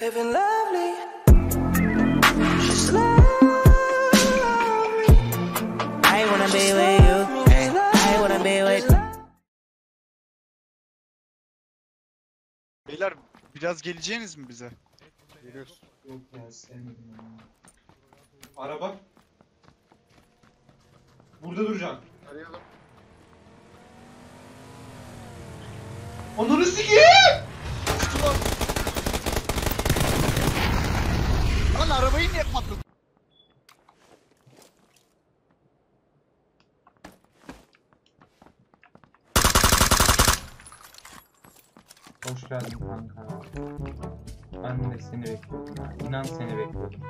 Living lovely. Just love me. I wanna be with you. and I wanna be with Beyler biraz geleceğiniz mi bize? Geliyoruz. Yok ya sevmedim ya. Araba. Burada duracak. Arayalım. Ananı sikeyim! Hoş geldin kanka. Ben de seni bekliyordum ya. İnan seni bekliyordum.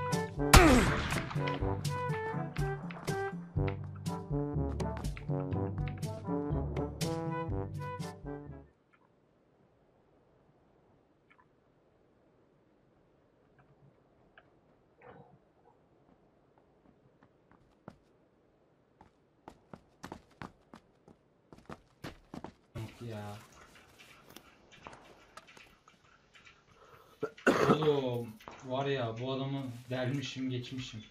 Ya. Oğlum var ya bu adamı delmişim geçmişim.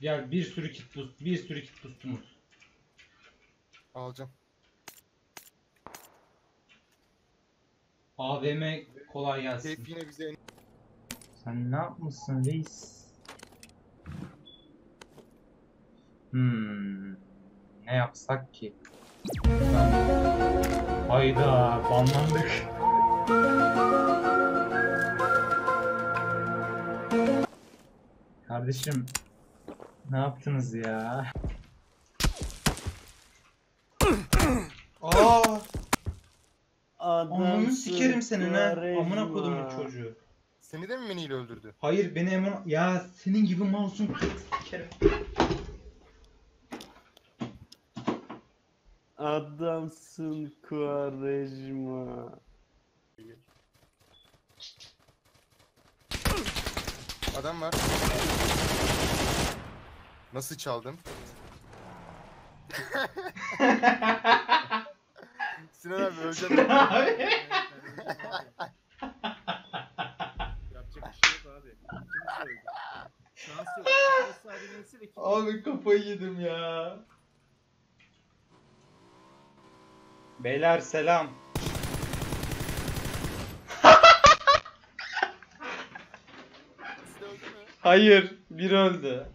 Gel bir sürü kit boost, bir sürü kit boostumuz. Alacağım. AVM kolay gelsin. Hep yine bize en... Sen ne yapmışsın reis? Hmm. Ne yapsak ki? Hayda banlandık. Kardeşim ne yaptınız ya? Aa! Amına sikerim senin ha. Amına kodumun çocuğu. Seni de mi meniyle öldürdü? Hayır beni emin... Ya senin gibi mouse'un sikerim. Adamsın Quaresma. Adam var. Nasıl çaldım? Sinan abi öleceğim. Yapacak bir şey yok abi. Şans yok. Neyse de kim? Abi kafayı yedim ya. Beyler selam. İkisi de öldü mü? Hayır, bir öldü.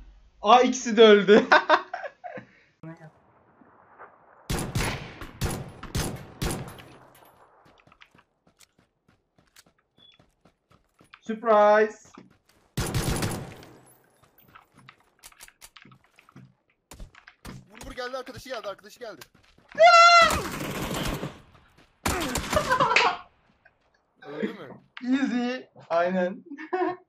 Aa ikisi de öldü. Surprise. Vur vur geldi arkadaşı geldi arkadaşı geldi. Öldü mü? Easy. Aynen.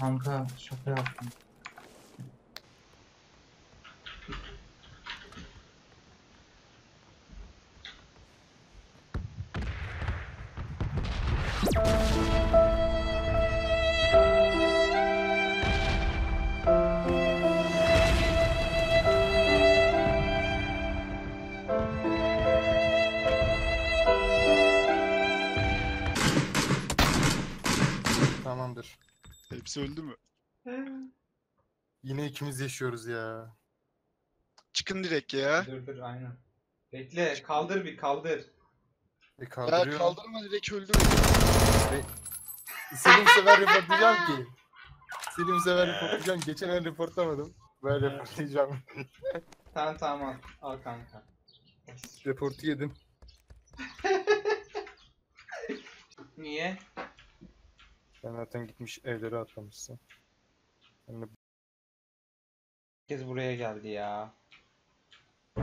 Kanka şaka yaptım. Tamamdır. Hepsi öldü mü? Yine ikimiz yaşıyoruz ya. Çıkın direkt ya. Dur dur aynen. Bekle kaldır bir kaldır. E Ya kaldırıyor. kaldırma direkt öldü. Seni bu sefer reportlayacağım ki. Seni bu sefer reportlayacağım. Geçen el reportlamadım. Ben reportlayacağım. Tamam tamam al, al kanka. Reportu yedim. Niye? Sen zaten gitmiş evlere atlamışsın. De Herkes buraya geldi ya. Gir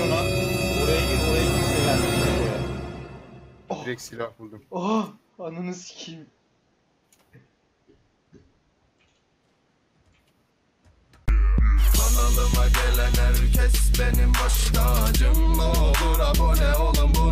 ona. Oraya gir oraya kimse gelmedi. Oh. direkt silah buldum. Oh ananı sikeyim. Kanalıma gelen herkes benim baş tacım Ne olur abone olun buna